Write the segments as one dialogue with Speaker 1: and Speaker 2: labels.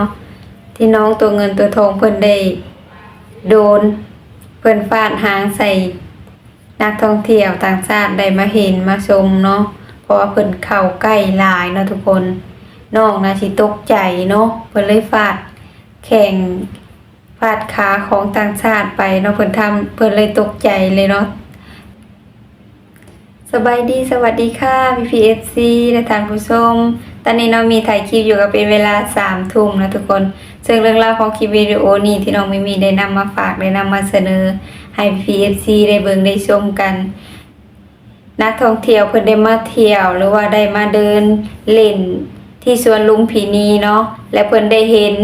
Speaker 1: าะที่น้องตัวเงินตัวทองเพิ่นได้โดนเพิ่นฟาดหางใส่นักท่องเที่ยวต่างชาติได้มาเห็นมาชมเนาะเพราะว่าเพิ่นเข้าใกล้หลายเนาะทุกคนน้องน่าสิตกใจเนาะเพิ่นเลยฟาดแข่งฟาดขาของต่างชาติไปเนาะเพิ่นทำเพิ่นเลยตกใจเลยเนาะสบายดีสวัสดีค่ะ PPFC และท่านผู้ชม อนนี้น้องมีถ่ายคลิปอยู่กับเป็นเวลาสามทุ่มนะทุกคน ซึ่งเรื่องราวของคลิปวิดีโอนี้ที่น้องม่มีได้นำมาฝากได้นำมาเสนอ ให้ PPFC ได้เบิ่งได้ชมกัน นักท่องเที่ยวเพิ่นได้มาเที่ยวหรือว่าได้มาเดินเล่นที่สวนลุมพินีเนาะและเพิ่นได้เห็น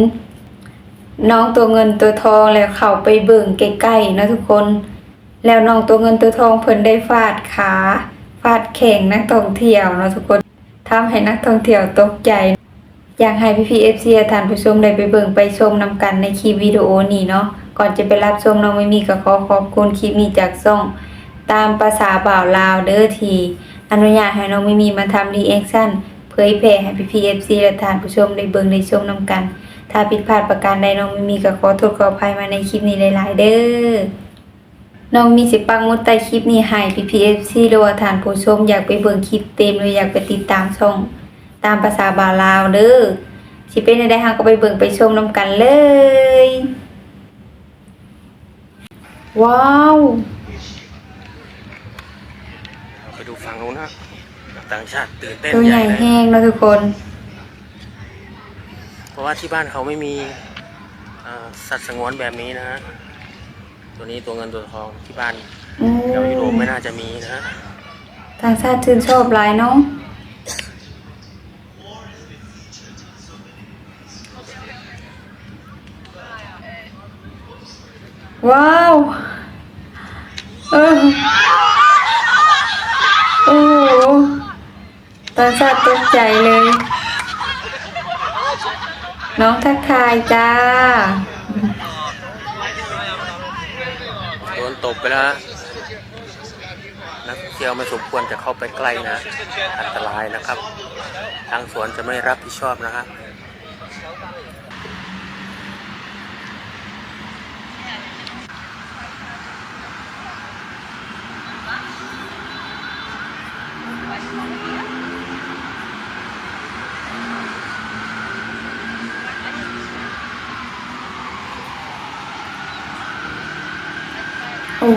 Speaker 1: น้องตัวเงินตัวทองแล้วเข้าไปเบิ่งใกล้ๆนะทุกคน แล้วน้องตัวเงินตัวทองเพิ่นได้ฟาดขาฟาดแข่งนักท่องเที่ยวเนาะทุกคน ทำให้นักท่องเที่ยวตกใจ อยากให้พี่พีเอฟซีท่านผู้ชมได้ไปเบิ่งไปชมนำกันในคลิปวิดีโอนี้เนาะก่อนจะไปรับชมน้องไม่มีก็ขอขอบคุณคลิปนี้จากซ่อง ตามภาษาบ่าวลาวเด้อทีอนุญาตให้น้องไม่มีมาทำรีแอคชั่นเผยแพร่ให้พี่พีเอฟซีและท่านผู้ชมได้เบิ่งได้ชมนำกัน ถ้าผิดพลาดประการใดน้องไม่มีก็ขอโทษขออภัยมาในคลิปนี้หลาย ๆ เด้อ น้องมีสิปังมุดใต้คลิปนี้ให้ PPFC หรือว่าฐานผู้ชมอยากไปเบิ่งคลิปเต็มหรืออยากไปติดตามช่องตามภาษาบาลาวเด้อสิเป็นได้ฮะก็ไปเบิ่งไปชมนํกันเลย ว้าว
Speaker 2: เราไปดูฝั่งนู้นนะต่างชาติตื่นเต้น
Speaker 1: ตัวใหญ่
Speaker 2: เลย
Speaker 1: แห้งเนาะทุกคน
Speaker 2: เพราะว่าที่บ้านเขาไม่มีอ่าสัตว์สงวนแบบนี้นะฮะ ตัวนี้ตัวเงินตัวทองที่บ้าน
Speaker 1: อื
Speaker 2: แถวยุโรป
Speaker 1: ม
Speaker 2: ไม่น่าจะมีนะฮะ
Speaker 1: ทางชาติชื่นชอบหลายเนาะว้าว เออโอ้โหตอนชาติตกใจเลย น้องทักทายจ้า
Speaker 2: โดน ตบไปแล้วนักเที่ยวไม่สมควรจะเข้าไปใกล้นะ อันตรายนะครับ ทางสวนจะไม่รับผิดชอบนะครับ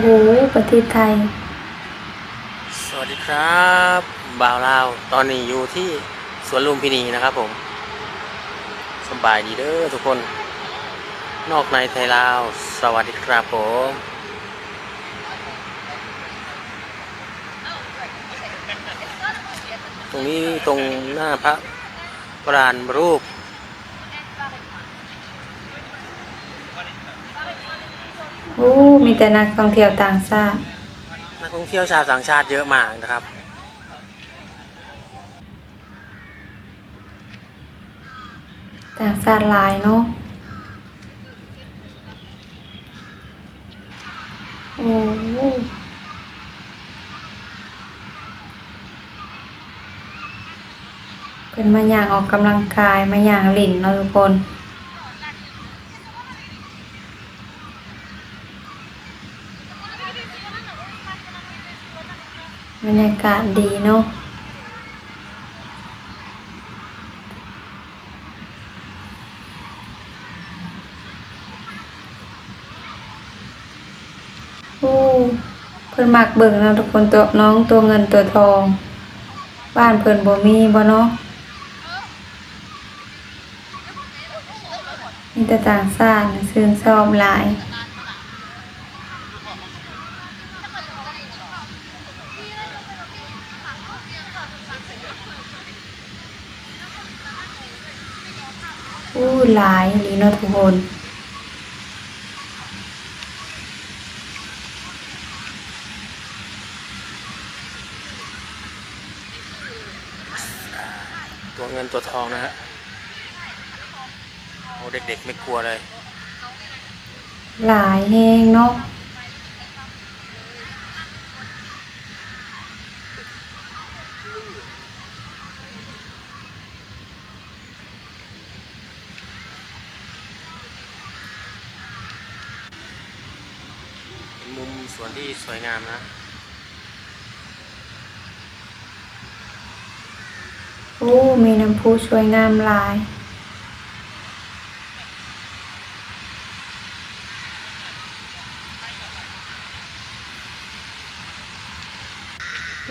Speaker 1: โอ้โห ประเทศไทย
Speaker 2: สวัสดีครับบ่าวลาว ตอนนี้อยู่ที่สวนลุมพินีนะครับผม สบายดีเด้อทุกคน นอกในไทยลาว สวัสดีครับผมตรงนี้ตรงหน้าพระปรานรูป
Speaker 1: โอ้ มีแต่นักท่องเที่ยวต่างชาติ
Speaker 2: นักท่องเที่ยวชาวต่างชาติเยอะมากนะครับ
Speaker 1: ต่างชาติหลายเนาะโอ้โหเป็นมาอย่างออกกำลังกายมาอย่างหลินเนาะทุกคน รรยากาศดีเนาะโอ้เพิ่นมักเบิ่งนะทุกคนตัวน้องตัวเงินตัวทอง บ้านเพิ่นบ่มีบ่เนาะมีแต่ต่างชาติน่ะซึ่งชอบหลาย อู้หลายอีหลีเนาะทุกคน
Speaker 2: ตัวเงินตัวทองนะฮะโอ้เด็กๆไม่กลัวเลย
Speaker 1: หลายแฮงเนาะ
Speaker 2: วนที่สวยงามนะ
Speaker 1: โอ้ มีน้ำพุสวยงามหลาย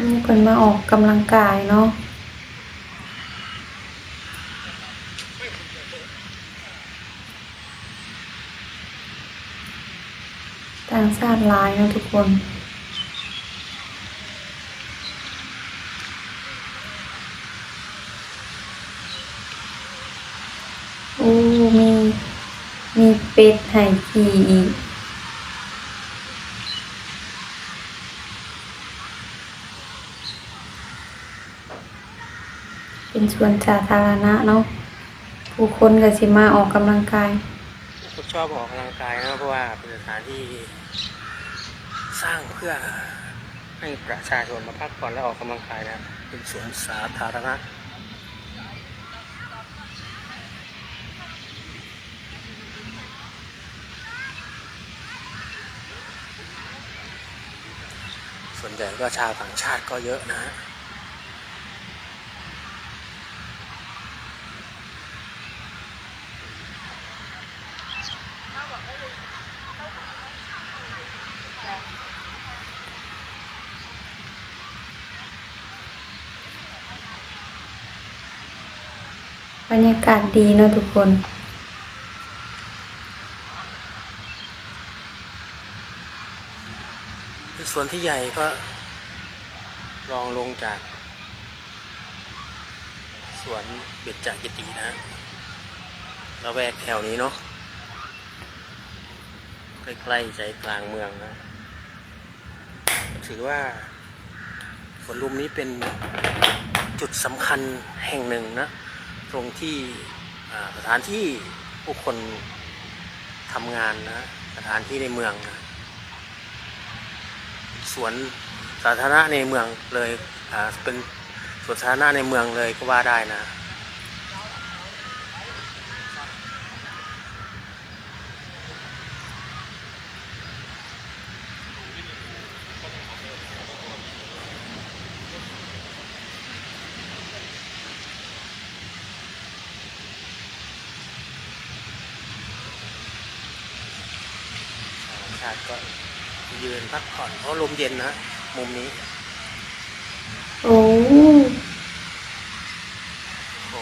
Speaker 1: นี่เพิ่นมาออกกำลังกายเนาะางชาติหลายนะทุกคน โอ้ มี มีเป็ดไห่ขี่อีกเป็นสวนสาธารณะเนาะ ผู้คนก็สิมาออกกำลังกาย
Speaker 2: ผมชอบออกกำลังกายนะเพราะว่าเป็นสถานที่ ร้างเพื่อให้ประชาชนมาพักผ่อนและออกกำลังกายนะเป็นสวนสาธารณะส่วนใหญ่ก็ชาวต่างชาติก็เยอะนะฮะ
Speaker 1: รรยากาศดีเนาะทุกคน
Speaker 2: ส่วนที่ใหญ่ก็รองลงจากสวนเบ็ดจากกิตินะระแวกแถวนี้เนาะใกล้ๆใจกลางเมืองนะ ถือว่าสวนลุมนี้เป็นจุดสำคัญแห่งหนึ่งนะ ตรงที่สถานที่ผู้คนทำงานนะสถานที่ในเมืองนะสวนสาธารณะในเมืองเลยเป็นสวนสาธารณะในเมืองเลยก็ว่าได้นะ ยืนพักผ่อนเพราะลมเย็นนะมุมนี้
Speaker 1: โอ้
Speaker 2: โอ้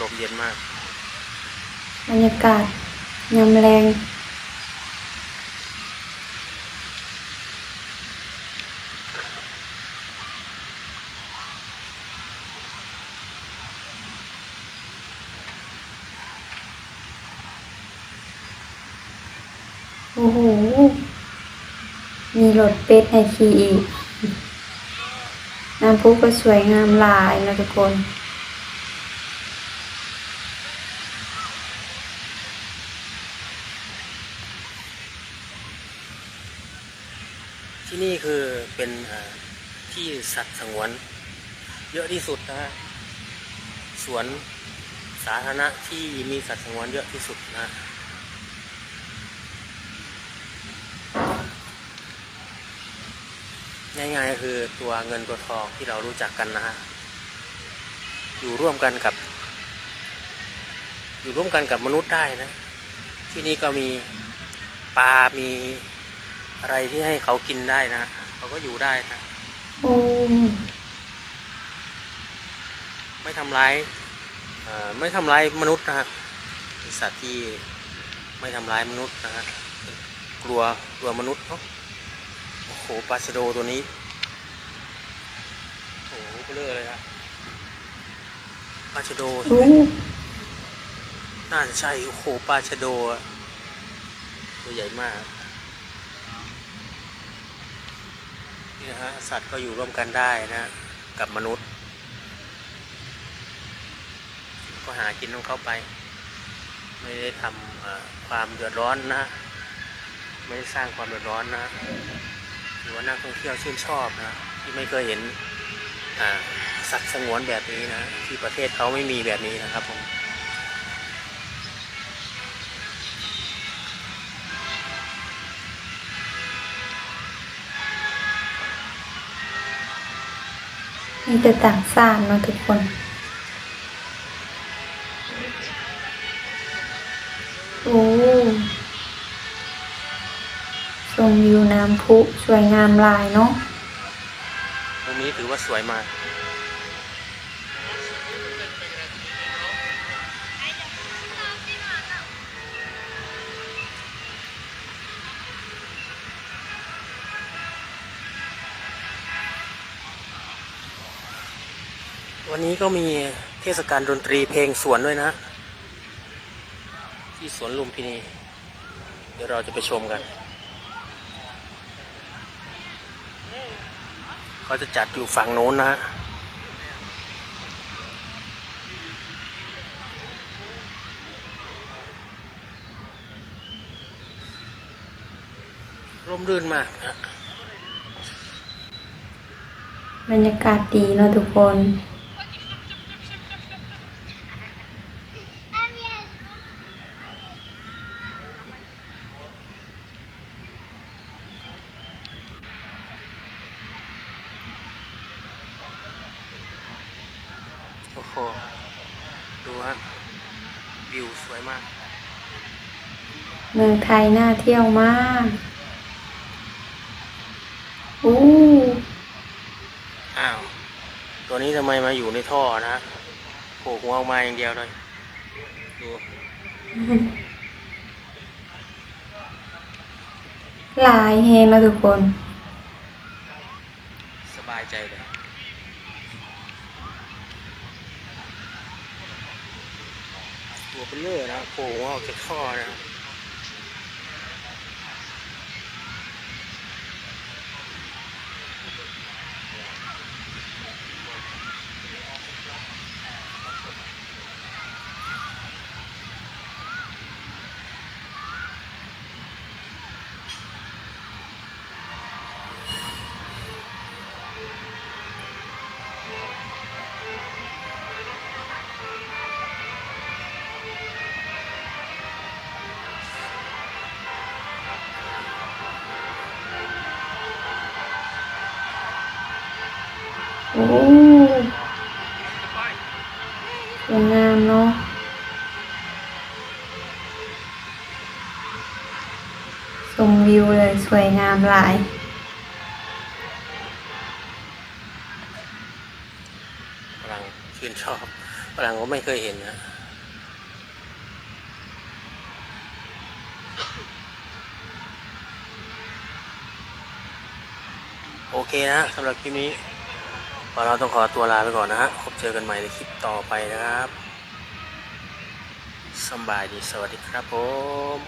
Speaker 2: ลมเย็นมาก
Speaker 1: บรรยากาศยามแรง โอ้โห มีรถเป็ดให้ขี่อีก น้ำพุก็สวยงามหลายนะทุกคน
Speaker 2: ที่นี่คือเป็นที่สัตว์สงวน เยอะที่สุดนะฮะสวนสาธารณะที่มีสัตว์สงวนเยอะที่สุดนะ ง่ายๆก็คือตัวเงินตัวทองที่เรารู้จักกันนะฮะอยู่ร่วมกันกับ อยู่ร่วมกันกับมนุษย์ได้นะ ที่นี่ก็มีปลา มีอะไรที่ให้เขากินได้นะเขาก็อยู่ได้นะไม่ทำร้ายไม่ทำร้ายมนุษย์นะฮะสัตว์ที่ไม่ทำร้ายมนุษย์นะฮะกลัวกลัวมนุษย์เนาะ โอ้โหปลาชะโดตัวนี้โอ้โหเบลอเลยอะปลาชะโดใช่ไหมน่าจะใช่โอ้โหปลาชะโดอะตัวใหญ่มากนี่นะฮะสัตว์ก็อยู่ร่วมกันได้นะ กับมนุษย์ ก็หากินของเขาไป ไม่ได้ทำความเดือดร้อนนะ ไม่ได้สร้างความเดือดร้อนนะ หรือว่านักท่องเที่ยวชื่นชอบนะที่ไม่เคยเห็นสัตว์สงวนแบบนี้นะ ที่ประเทศเขาไม่มีแบบนี้นะครับผมมี
Speaker 1: แต่ต่างชาตินะทุกคน มวิวน้ำพุสวยงามลายเนาะ
Speaker 2: ตรงนี้ถือว่าสวยมาก วันนี้ก็มีเทศกาลดนตรีเพลงสวนด้วยนะ ที่สวนลุมพินี เดี๋ยวเราจะไปชมกัน เขาจะจัดอยู่ฝั่งโน้นนะฮะร่มรื่นมากนะ
Speaker 1: บรรยากาศดีเนาะทุกคน
Speaker 2: โอ้โห ดูฮะ วิวสวยมาก
Speaker 1: เมืองไทยน่าเที่ยวมากอู้
Speaker 2: อ้าว ตัวนี้ทำไมมาอยู่ในท่อนะฮะโผล่หัวออกมาอย่างเดียวเลยดู
Speaker 1: หลายเฮงนะทุกคน
Speaker 2: สบายใจเลย ตัว เป็นเลื่อนะโผล่ออกจากท่อนะ
Speaker 1: โอ้สวยงามเนาะชมวิวเลยสวยงามหลาย
Speaker 2: ฝรั่งชื่นชอบฝรั่งก็ไม่เคยเห็นนะโอเคนะสำหรับคลิปนี้ เราต้องขอตัวลาไปก่อนนะฮะพบเจอกันใหม่ในคลิปต่อไปนะครับสำบายดีสวัสดีครับผม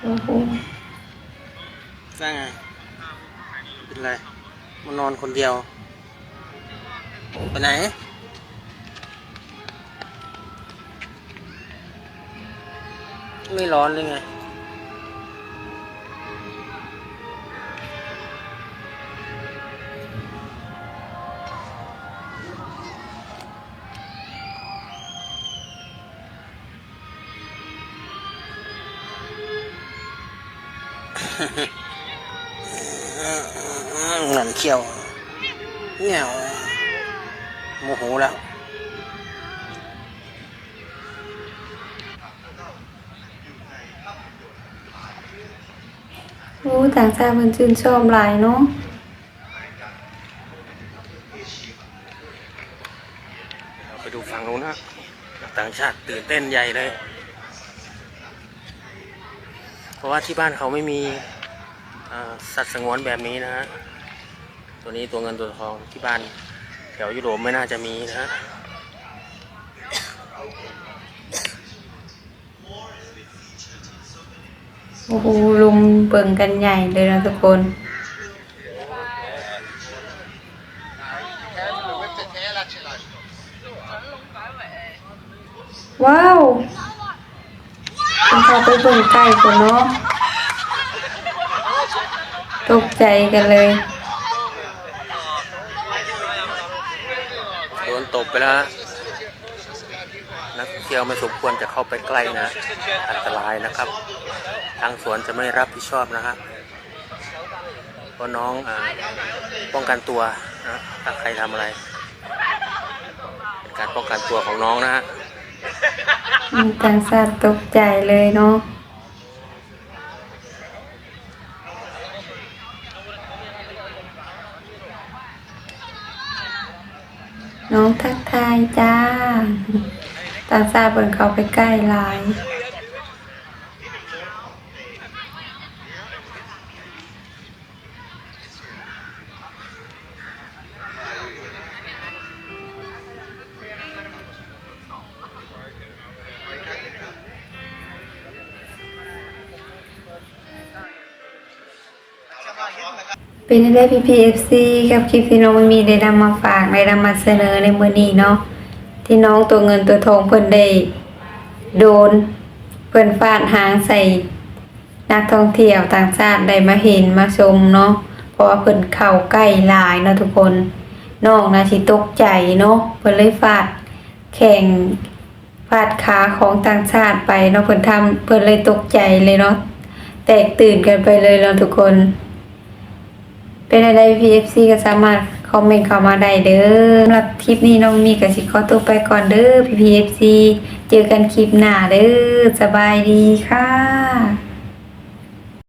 Speaker 1: โอ้โห
Speaker 2: ว่าไง เป็นไร มานอนคนเดียว ไปไหนไม่ร้อนเลยไง โอ้
Speaker 1: ต่างชาติมันชื่นชอบหลายเนาะ
Speaker 2: เราไปดูฝั่งนู้นนะต่างชาติตื่นเต้นใหญ่เลย เพราะว่าที่บ้านเขาไม่มีสัตว์สงวนแบบนี้นะฮะ ตัวนี้ตัวเงินตัวทองที่บ้านแถวยุโรปไม่น่าจะมีนะฮะ
Speaker 1: โอ้โหลุมเบิ่งกันใหญ่เลยนะทุกคนว้าวเขาไปเบิ่งใกล้กว่าเนาะตกใจกันเลย
Speaker 2: โดนตบไปแล้วฮะ เที่ยวไม่สมควรจะเข้าไปใกล้นะ อันตรายนะครับ ทางสวนจะไม่รับผิดชอบนะครับเพราะน้องอาป้องกันตัวนะถ้าใครทำอะไร เป็นการป้องกันตัวของน้องนะฮะ
Speaker 1: อืมต่างชาติตกใจเลยเนาะน้องทักทายจ้า ตางชาติเปินเขาไปใกล้หลายเป็นได้พีพีเอฟซีกับคลิปที่น้องมีได้นำมาฝากได้นำมาเสนอในมือนี้เนาะ ที่น้องตัวเงินตัวทองเพิ่นได้โดนเพิ่นฟาดหางใส่นักท่องเที่ยวต่างชาติได้มาเห็นมาชมเนาะเพราะว่าเพิ่นเข้าใกล้หลายเนาะทุกคนน้องนาสิตกใจเนาะเพิ่นเลยฟาดแข่งฟาดขาของต่างชาติไปเนาะเพิ่นทำเพิ่นเลยตกใจเลยเนาะแตกตื่นกันไปเลยเนาะทุกคน เป็นอะไร PFC ก็สามารถ คอมเมนต์เข้ามาได้เด้อสำหรับคลิปนี้น้องมีกับสิขอตัวไปก่อนเด้อพีพีเอฟซีเจอกันคลิปหน้าเด้อสบายดีค่ะ